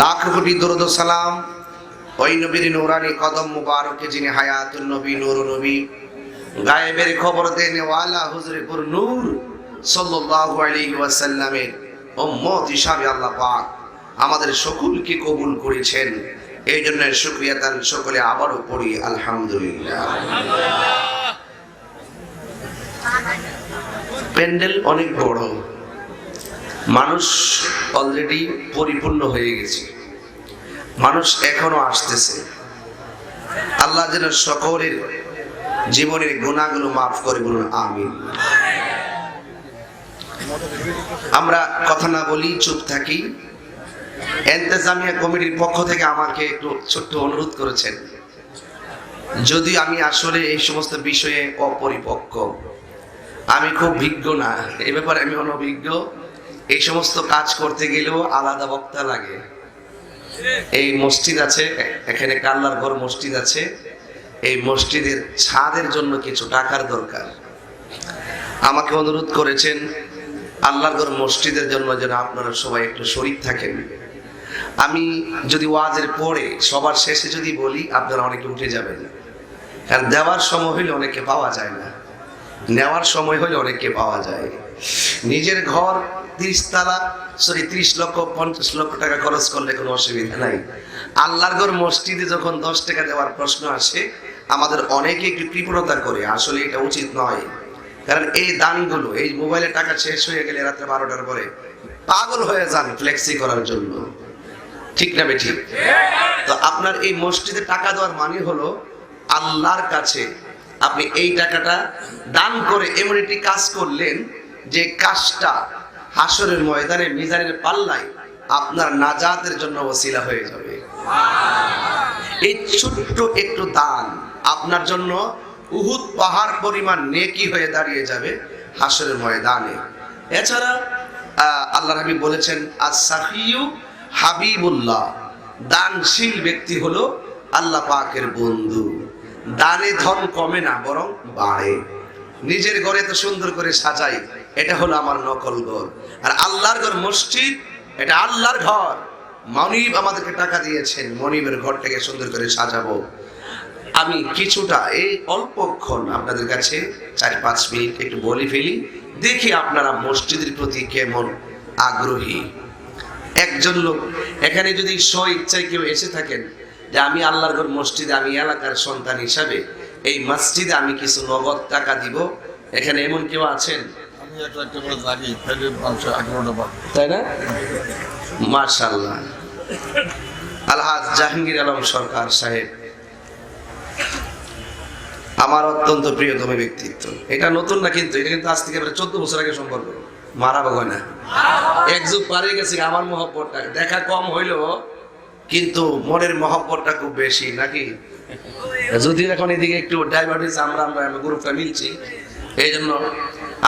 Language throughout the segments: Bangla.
লাখ কোটি দরুদ সালাম। ওই নবীর নুরানি কদম মুবারকে যিনি হায়াতুল নবী নূর নবী। গায়েবের খবর দেন ওয়ালা হুজুরপুর নূর সাল্লাল্লাহু আলাইহি ওয়াসাল্লামের উম্মত হিসাবে আল্লাহ পাক আমাদের সকলকে কবুল করেছেন। এই জন্য শুকরিয়া তান সকলে আবারও পড়ি, আলহামদুলিল্লাহ। প্যান্ডেল অনেক বড়। মানুষ অলরেডি পরিপূর্ণ হয়ে গেছে। মানুষ এখনও আসতেছে। আল্লাহ যেন সকলের জীবনের গুণাগুলো মাফ করে বলুন আমি আমরা কথা না বলি, চুপ থাকি। এন্তেজামিয়া কমিটির পক্ষ থেকে আমাকে একটু ছোট্ট অনুরোধ করেছেন। যদি আমি আসলে এই সমস্ত বিষয়ে অপরিপক্ক, আমি খুব বিজ্ঞ না। এ ব্যাপারে আমি অনভিজ্ঞ। এই সমস্ত কাজ করতে গেলেও আলাদা বক্তা লাগে। এই মসজিদ আছে, এখানে কাল্লার ঘর মসজিদ আছে। এই মসজিদের ছাদের জন্য কিছু টাকার দরকার। আমাকে অনুরোধ করেছেন, আল্লাহর ঘর মসজিদের জন্য যেন আপনারা সবাই একটু শরীর থাকেন। আমি যদি ওয়াজের পরে, সবার শেষে যদি বলি, আপনারা অনেকে উঠে যাবেন। কারণ দেওয়ার সময় হইলে অনেকে পাওয়া যায় না। নেওয়ার সময় হলে অনেকে পাওয়া যায়। নিজের ঘর তিরিশ তালা সরি, তিরিশ লক্ষ, পঞ্চাশ লক্ষ টাকা খরচ করলে কোনো অসুবিধা নাই। আল্লাহর ঘর মসজিদে যখন দশ টাকা দেওয়ার প্রশ্ন আসে, আমাদের অনেকে একটু কৃপণতা করে, আসলে এটা উচিত নয়। কারণ এই দানগুলো, এই মোবাইলে টাকা শেষ হয়ে গেলে রাত্রে বারোটার পরে পাগল হয়ে যান ফ্লেক্সি করার জন্য। ঠিক না বেঠিক তো আপনার এই মসজিদে টাকা দেওয়ার মানে হলো, আল্লাহর কাছে আপনি এই টাকাটা দান করে এমন একটি কাজ করলেন যে কাজটা হাসরের ময়দানে, মিজানের পাল্লায় আপনার নাজাতের জন্য ওসিলা হয়ে যাবে। এই ছোট্ট একটু দান আপনার জন্য উহুদ পাহাড় পরিমাণ নেকি হয়ে দাঁড়িয়ে যাবে হাসরের ময়দানে। এছাড়া আল্লাহ নবী বলেছেন আসাফিউ হাবিবুল্লাহ। দানশীল ব্যক্তি হলো আল্লাহ পাকের বন্ধু। দানে ধন কমে না, বরং বাড়ে। নিজের ঘরে তো সুন্দর করে সাজাই। এটা হলো আমার নকল ঘর। আর আল্লাহর ঘর মসজিদ, এটা আল্লাহর ঘর। মনিব আমাদেরকে টাকা দিয়েছেন, মনিবের ঘরটাকে সুন্দর করে সাজাবো। আমি কিছুটা, এই অল্পক্ষণ আপনাদের কাছে চার পাঁচ মিনিট একটু বলি ফেলি, দেখি আপনারা মসজিদের প্রতি কেমন আগ্রহী। একজন লোক, এখানে যদি স্ব ইচ্ছায় কেউ এসে থাকেন, যে আমি আল্লাহর ঘর মসজিদে, আমি এলাকার সন্তান হিসাবে, এই মসজিদে আমি কিছু নগদ টাকা দিব, এখানে এমন কেউ আছেন? জাহাঙ্গীর আলম সরকার সাহেব, আমার অত্যন্ত প্রিয়তম ব্যক্তিত্ব। এটা নতুন না কিন্তু, এটা কিন্তু আজ থেকে চোদ্দ বছর আগে সম্পর্ক। মারাবো না? এক যুগ পারে গেছে আমার দেখা কম হইল, কিন্তু মনের মহব্বতটা খুব বেশি, নাকি? যদি এখন এদিকে একটু ডাইভার্টিস আমরা আমরা গ্রুপটা মিলছি। এই জন্য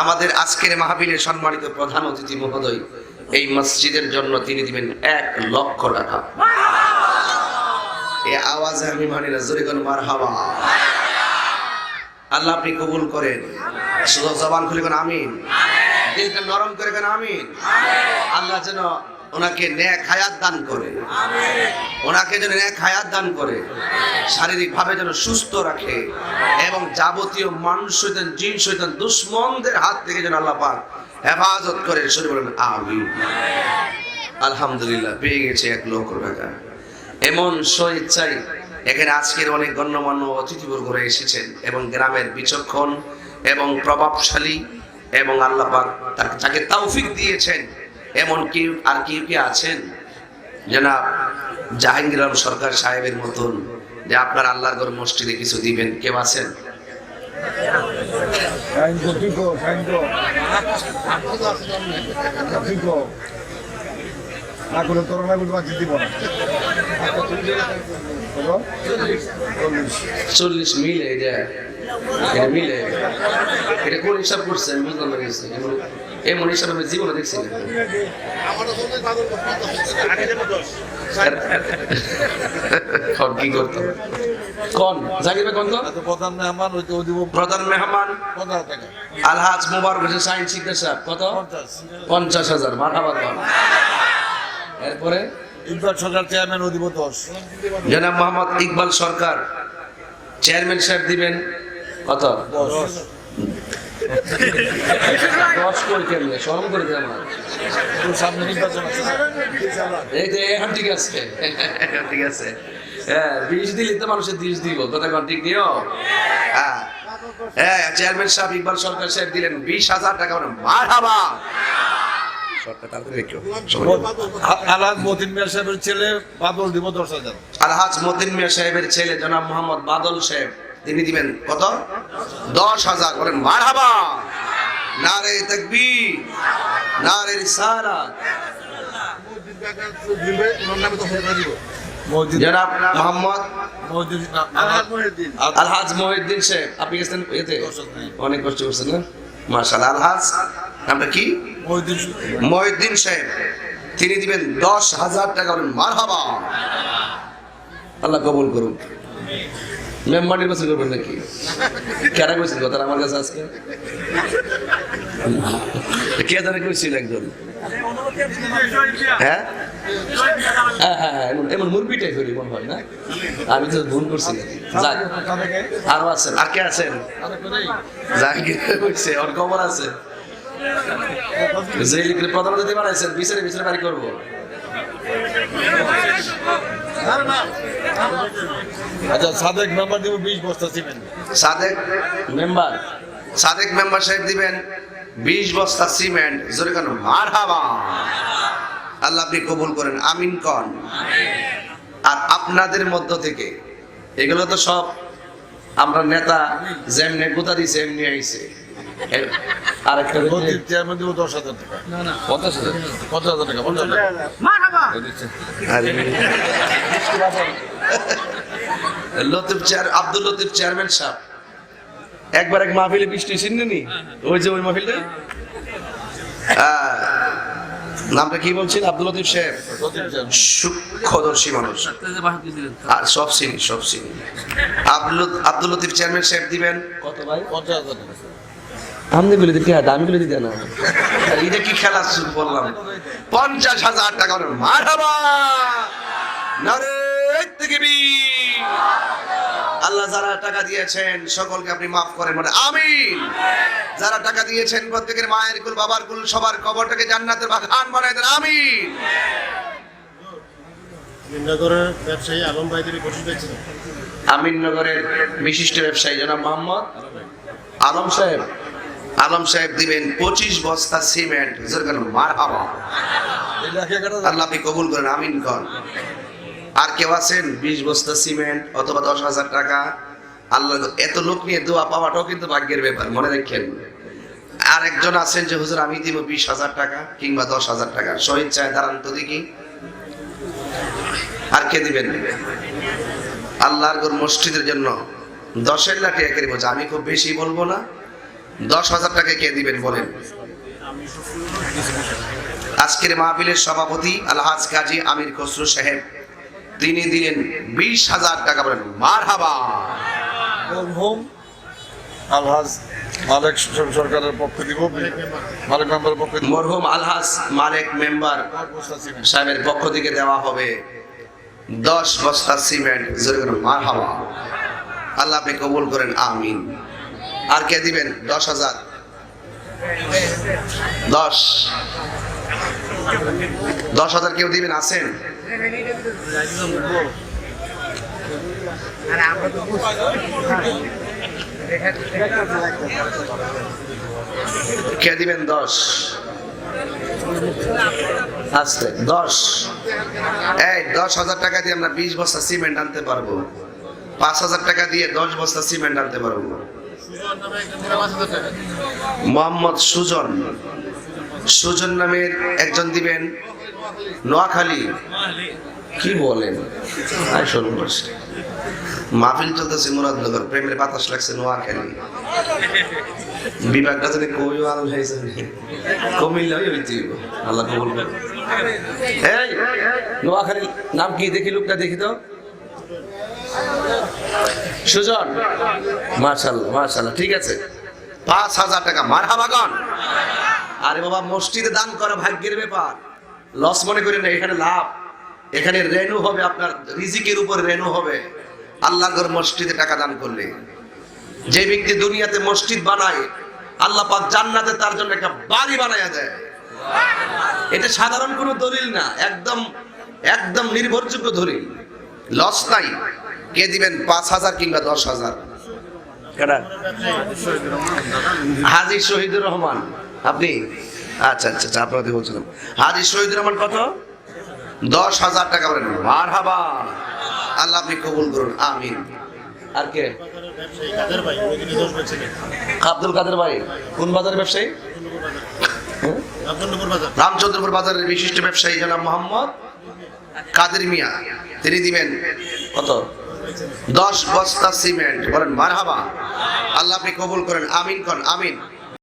আমাদের আজকের মাহফিলের সম্মানিত প্রধান অতিথি মহোদয়, এই মসজিদের জন্য তিনি দিবেন এক লক্ষ টাকা। এই আওয়াজে আমি মানি না, জোরে কোন মার হাওয়া আল্লাহ আপনি কবুল করেন। শুধু জবান খুলে আমিন। দিলটা নরম করে আমিন। আল্লাহ যেন ওনাকে ন্যাক হায়াত দান করে। ওনাকে যেন ন্যাক হায়াত দান করে। শারীরিক ভাবে যেন সুস্থ রাখে এবং যাবতীয় মানুষ শৈতান জিন শৈতান দুশ্মনদের হাত থেকে যেন আল্লাহ পাক হেফাজত করে। শুরু বলেন আমি আলহামদুলিল্লাহ পেয়ে গেছে এক লক্ষ টাকা। এমন স্বইচ্ছাই এখানে আজকের অনেক গণ্যমান্য অতিথিবর্গরা এসেছেন এবং গ্রামের বিচক্ষণ এবং প্রভাবশালী এবং আল্লাহ পাক তাকে তাকে তৌফিক দিয়েছেন এমন কেউ, আর কেউ কে আছেন? জনাব জাহাঙ্গীর আলম সরকার সাহেবের মতন যে আপনার আল্লাহর ঘর মসজিদে কিছু দিবেন, কেউ আছেন? কো কো কো কো? চল্লিশ মিলে, এটা মিলে। এটা কোন হিসাব করছে আমি বুঝলাম এমন- এমন আমি জীবনে দেখছি না। কি করতো কন? জাকির ভাই কন তো প্রধান মেহমান। ওই তো প্রধান মেহমান আলহাজ মুবারক হোসেন সাইন সিদ্দিক সাহেব কত? পঞ্চাশ হাজার। এরপরে? ইকবাল সরকার চেয়ারম্যান দিব দশ জনাব মোহাম্মদ ইকবাল সরকার। চেয়ারম্যান সাহেব দিবেন কত? দশ। দশ করে কেমনে? স্মরণ করে দেন সামনে নির্বাচন এই তো এখন ঠিক আছে। এখন ঠিক আছে। হ্যাঁ বিষ দিলে তো মানুষের দিস দিব কথা কোন ঠিক দিও? হ্যাঁ। হ্যাঁ চেয়ারম্যান সাহেব ইকবাল সরকার সাহেব দিলেন বিশ হাজার টাকা মানে মতিন মিয়া সাহেবের ছেলে বাদল দিব দশ হাজার। আলহাজ মতিন মিয়া সাহেবের ছেলে জনাব মোহাম্মদ বাদল সাহেব। তিনি দিবেন কত? দশ হাজার। বলেন মার হাবা নারে তকবি নারে রিসালাত। মসজিদ জনাব মোহাম্মদ আলহাজ মহিউদ্দিন সাহেব আপনি গেছেন এতে? অনেক কষ্ট করছেন না? মার্শাল আলহাজ। নামটা কি? মহিউদ্দিন সাহেব তিনি দিবেন দশ হাজার টাকা। বলেন মার হাবা আল্লাহ কবুল করুন মেম্বার নির্বাচন করবেন নাকি? কেনা কইছিল কথা আমার কাছে আজকে? কে জানে কইছিল একজন হ্যাঁ? এমন- এমন মুরগিটাই করি মনে হয় না? আমি তো ভুল করছি যাক। আরও আছেন। আর কে আছেন? জাহাঙ্গীর হয়েছে, ওর খবর আছে। যে লিখলে প্রধান অতিথি বানাইছেন বিচারে বিচারে বাড়ি করব। আচ্ছা সাদেক মেম্বার দিব বিশ বস্তা cement. Sadek member. Sadek member সাহেব দিবেন বিশ বস্তা সিমেন্ট। জোরে কেন মার আল্লাহ আপনি কবুল করেন আমিন কন। আর আপনাদের মধ্য থেকে এগুলো তো সব আমরা নেতা যেমনি গোতা দিছে এমনি আইছে আরেকটা চেয়ারম্যান দিব দশ হাজার টাকা। পঞ্চাশ হাজার। পঞ্চাশ হাজার টাকা পঞ্চাশ হাজার লতিফ চেয়ার আব্দুল লতিফ চেয়ারম্যান সাহেব। একবার এক মাহফিলে বৃষ্টি চিনেনি ওই যে ওই মাহফিলটা নামটা কি বলছেন? আব্দুল লতিফ সাহেব? সূক্ষ্মদর্শী মানুষ। আর সব চিনি সব চিনি আব্দুল আব্দুল লতিফ চেয়ারম্যান সাহেব দিবেন। কত ভাই? পঞ্চাশ বলে দিতে হ্যাঁ আমি বলে দিতে না। এটা কি খেলা বললাম? পঞ্চাশ হাজার টাকা মার হাবা। নারে। আল্লাহ যারা টাকা দিয়েছেন সকলকে আপনি মাফ করেন মানে আমিন। যারা টাকা দিয়েছেন প্রত্যেকের মায়ের কুল বাবার কুল সবার কবরটাকে জান্নাতের বাগান বানায় দেন আমিন। নগরের ব্যবসায়ী আলম ভাইদের ঘোষিত আমিননগরের বিশিষ্ট ব্যবসায়ী জনাব মোহাম্মদ আলম সাহেব। আলম সাহেব দিবেন পঁচিশ বস্তা সিমেন্ট। মার এগারো আল্লাহ আপনি কবুল করেন আমিন কন। আর কেউ আছেন? বিশ বস্তা সিমেন্ট অথবা দশ হাজার টাকা। আল্লাহ এত লোক নিয়ে দোয়া পাওয়াটাও কিন্তু ভাগ্যের ব্যাপার, মনে রাখেন। আর একজন আছেন যে, হুজুর, আমি দিব বিশ হাজার টাকা কিংবা দশ হাজার টাকা। শহীদ চায়, দাঁড়ান তো দেখি। আর কে দিবেন? আল্লাহর গোর মসজিদের জন্য দশের লাঠি একের বোঝা আমি খুব বেশি বলব না। দশ হাজার টাকা কে দিবেন বলেন? আজকের মাহফিলের সভাপতি আলহাজ কাজী আমির খসরু সাহেব। তিনি দিলেন বিশ হাজার টাকা বলেন মার হাবা আলহাজ মালিক সরকারের পক্ষে দিব মালিক মেম্বারের পক্ষে দিব মরহুম আলহাজ মালিক মেম্বার সাহেবের পক্ষ থেকে দেওয়া হবে দশ বস্তা সিমেন্ট মার হাবা আল্লাহ আপনি কবুল করেন আমিন। আর কে দিবেন? দশ হাজার। দশ। দশ হাজার কেউ দিবেন? আছেন? দিবেন? দশ। আস্তে দশ। এই, দশ হাজার টাকা দিয়ে আমরা বিশ বস্তা সিমেন্ট আনতে পারব। পাঁচ হাজার টাকা দিয়ে দশ বস্তা সিমেন্ট আনতে পারব। মোহাম্মদ সুজন। সুজন নামের একজন দিবেন। নোয়াখালী। কি বলেন? আয় শুনুন মাহফিল চলতেছে মুরাদনগর প্রেমের বাতাস লাগছে নোয়াখালী। বিভাগটা যদি কই আল হয়েছে কমিল্লা ওই হইতে আল্লাহ কবুল এই নোয়াখালী নাম কি? দেখি লোকটা দেখি তো। সুজন মার্শাল্লাহ মার্শাল্লাহ ঠিক আছে। পাঁচ হাজার টাকা মার হাবাগন আরে বাবা মসজিদে দান করা ভাগ্যের ব্যাপার। লস মনে করেন না এখানে লাভ। এখানে রেনু হবে আপনার রিজিকের উপর রেনু হবে। আল্লাহ আল্লাহর মসজিদে টাকা দান করলে। যে ব্যক্তি দুনিয়াতে মসজিদ বানায় আল্লাহ পাক জান্নাতে তার জন্য একটা বাড়ি বানায়া দেয়। এটা সাধারণ কোনো দলিল না একদম একদম নির্ভরযোগ্য দলিল। লস নাই কে দিবেন পাঁচ হাজার কিংবা দশ হাজার? হাজি শহীদুর রহমান আপনি? আচ্ছা আচ্ছা আচ্ছা আপনাদের বলছিলাম। হাজি শহীদুর রহমান কত? দশ হাজার টাকা বলেন। মার হাবা আল্লাহ আপনি কবুল করুন, আমিন। আর কে? আব্দুল কাদের ভাই। কোন বাজারের ব্যবসায়ী? রামচন্দ্রপুর বাজারের বিশিষ্ট ব্যবসায়ী জনাব মোহাম্মদ কাদের মিয়া। তিনি দিবেন কত? দশ বস্তা সিমেন্ট। বলেন, মারহাবা। আল্লাহ আপনি কবুল করেন, আমিন করেন, আমিন।